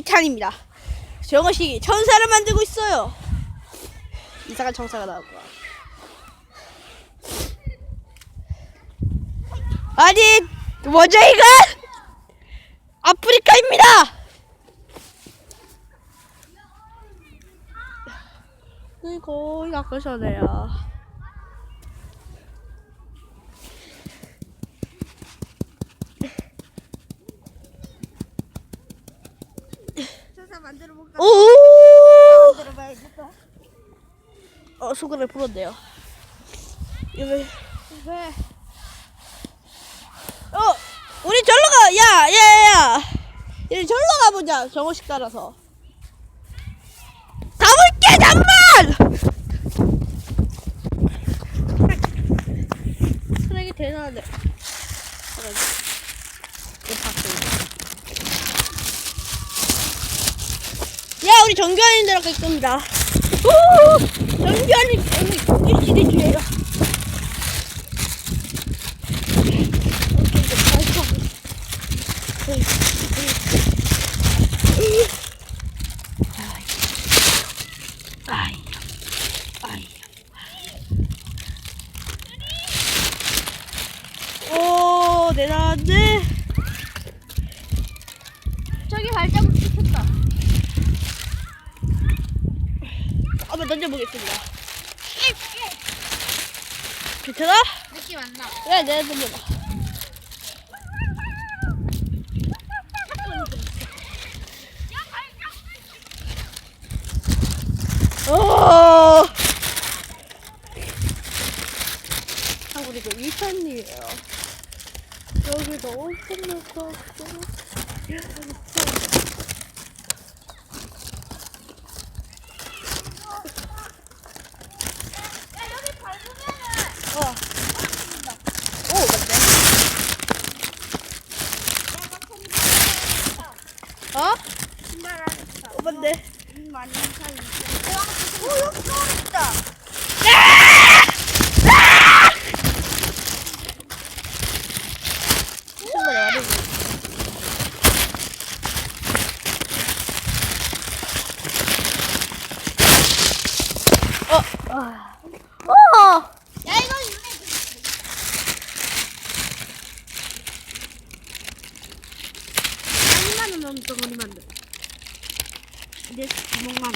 2탄입니다. 정어식이 천사를 만들고 있어요. 이상한 천사가 거야. 아니, 먼저 이건 아프리카입니다. 그리고 이거 그러잖아요. 만들어 볼까? 오! 만들어 손가락을 풀었네요. 이거 왜? 어, 우리 절로 가. 야, 야, 야, 야. 우리 절로 가보자. 정호식 따라서. 가볼게, 잠만. 쓰레기 대단하네. 야, 우리 정규환이 들어갈 겁니다. 오! 정규환이 오늘 일시대 주예요. 오, 대단한데? 저기 발자국 찍혔다. 한번 던져보겠습니다. 괜찮아? 느낌 안 나. 그래, 내가 던져봐. 오! 하고 이거 2탄이에요. 여기도 엄청 넓고, 야 여기 밟으면은 어. 오, 맞네. 어? 신발 안에 어, 맞네. 많이 사이. 오 여기 또 있다. 신발 안에. 어, 아. 어! 야 이거 유네. 한만 원 넘는 덩어리 만들. 내 구멍만 원.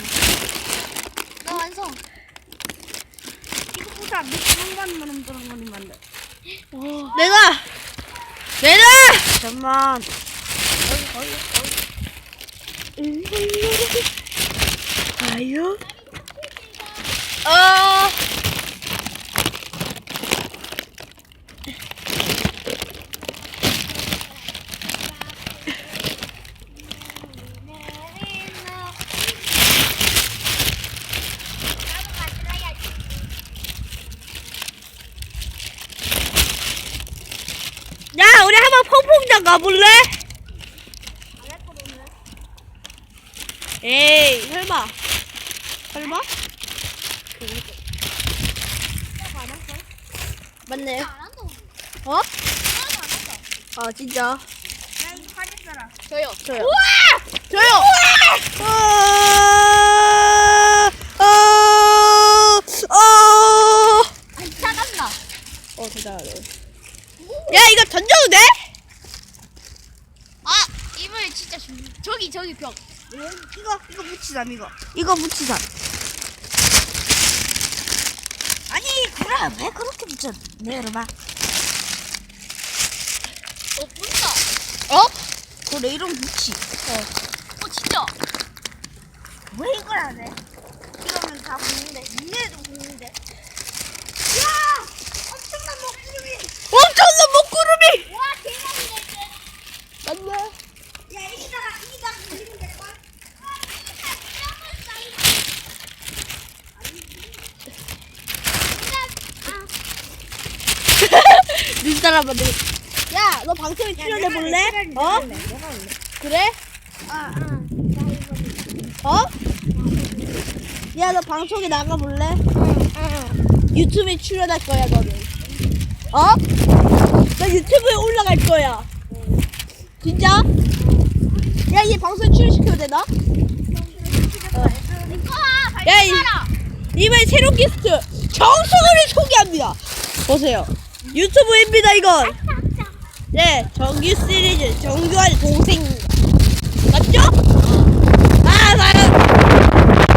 나 완성. 이거보다 내 구멍만 원 덩어리 만들. 내가! 내가! 잠만. 여기 거기 아유? 어. 퐁퐁장 가볼래? 에이, 설마. 설마? 맞네. 어? 아, 진짜. 저요. 저요. 저요. 아, 아, 아. 차갑나? 어, 대단하네. 야, 이거 던져도 돼? 아 이불 진짜 중. 저기 저기 벽. 이거, 이거 붙이자, 이거. 이거 붙이자. 아니 그럼 왜 그렇게 붙여? 내려봐. 어 붙다. 어? 그 레이론 붙이. 어. 어 진짜. 왜 이걸 안 해? 이러면 다 붙는데. 니네도 붙는데. 야! 엄청난 먹구름이. 엄청난 먹구름이! 와. 맞네. 야 여기다가 여기다가 붙이면 될 걸. 내. 야, 너 방송에 출연해 볼래? 어? 그래? 아, 아. 어? 야, 너 방송에 나가 볼래? 유튜브에 출연할 거야, 너는. 어? 너 유튜브에 올라갈 거야. 진짜? 야, 얘 방송 출연시켜도 되나? 아, 야, 이, 이번에 새로운 게스트 정수근을 소개합니다. 보세요. 유튜브입니다, 이건. 네, 정규 시리즈 정규한 동생입니다. 맞죠? 아, 나는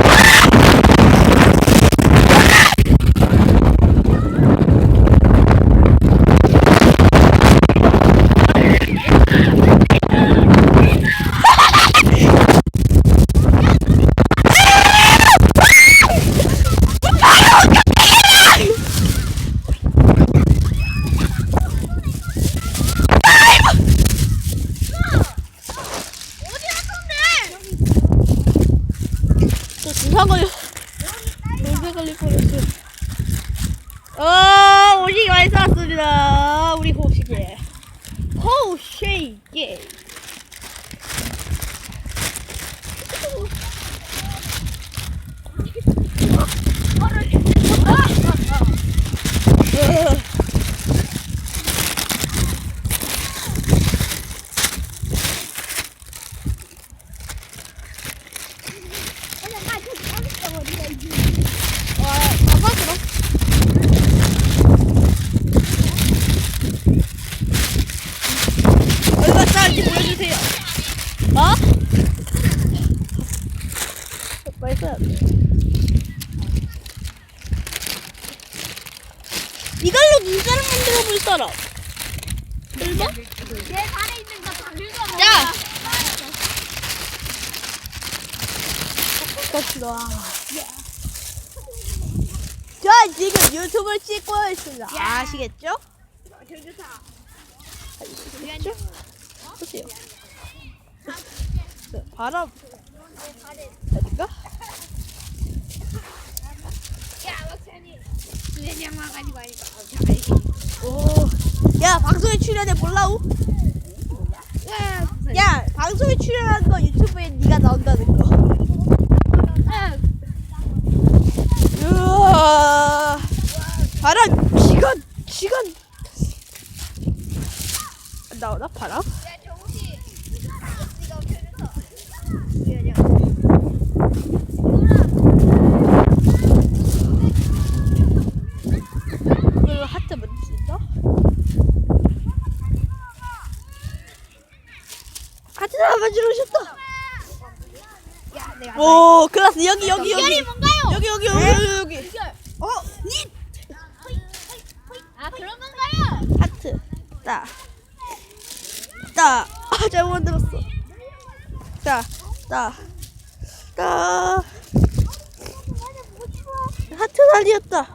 저 주사 걸려. 주사 걸릴 뻔했어요. 어, 오시기 많이 쌌습니다. 우리 호시게. 호시게. 와, 가봐 그럼. 얼마 싸는지 보여주세요. 어? 빨리 써야 돼. 이걸로 눈사람 만들어 볼 사람. 얼마? 내 발에 있는 거다 긁어 야! 갑시다. 저 지금 유튜브를 찍고 있습니다. 아시겠죠? 아시겠죠? 보세요. 저 바람. 어디가? 오. 야 방송에 출연해 볼라우? 야 방송에 출연한 거 유튜브에 네가 나온다는 거. 바람 시간 시간 나오나 바람? 가지러 오셨다. 오, 클라스 여기 여기 여기. 여기 여기 여기. 아, 잘못 만들었어. 따. 따. 따. 하트 날이었다.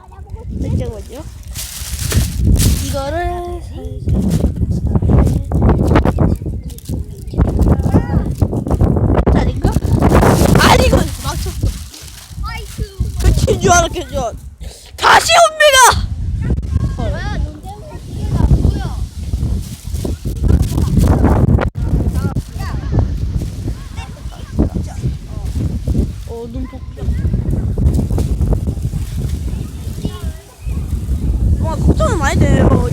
잠깐만요. 이거를 아닌가? 아니고 맞췄어. 아이쿠 그친 줄 알았겠죠. 다시 옵 ないで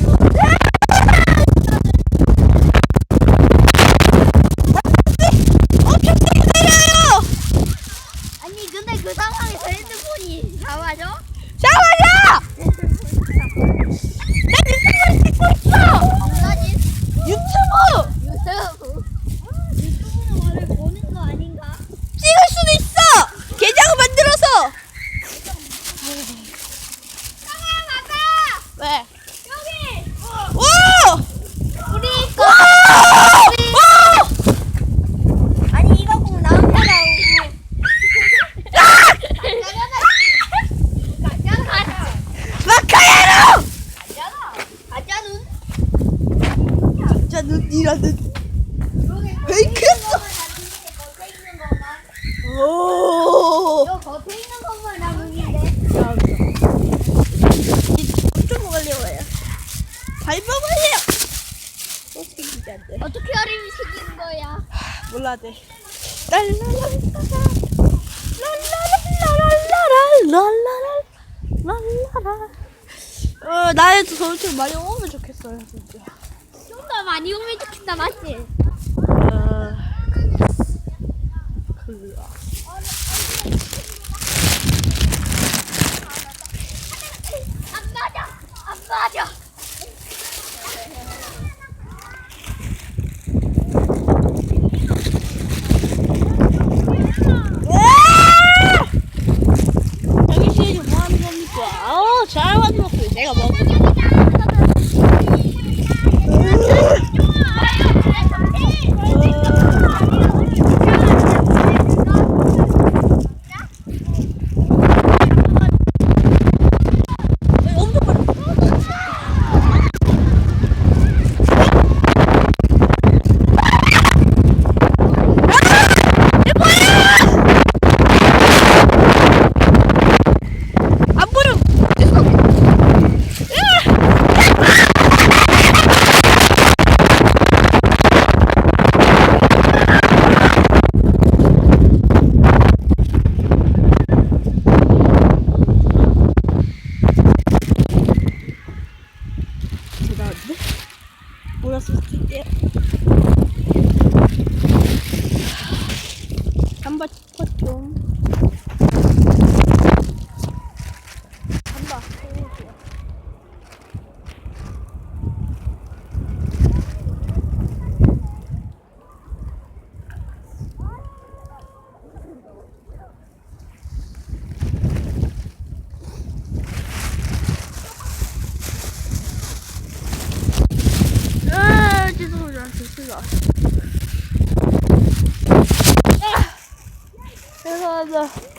어떻게 안 돼? 어떻게 어림이 생기는 거야 몰라 돼. 랄랄랄랄랄랄랄랄랄랄랄랄랄. 어 나에도 저처럼 많이 오면 좋겠어요 진짜. 좀 더 많이 오면 좋겠다 맞지? 어, 나, 예. 나.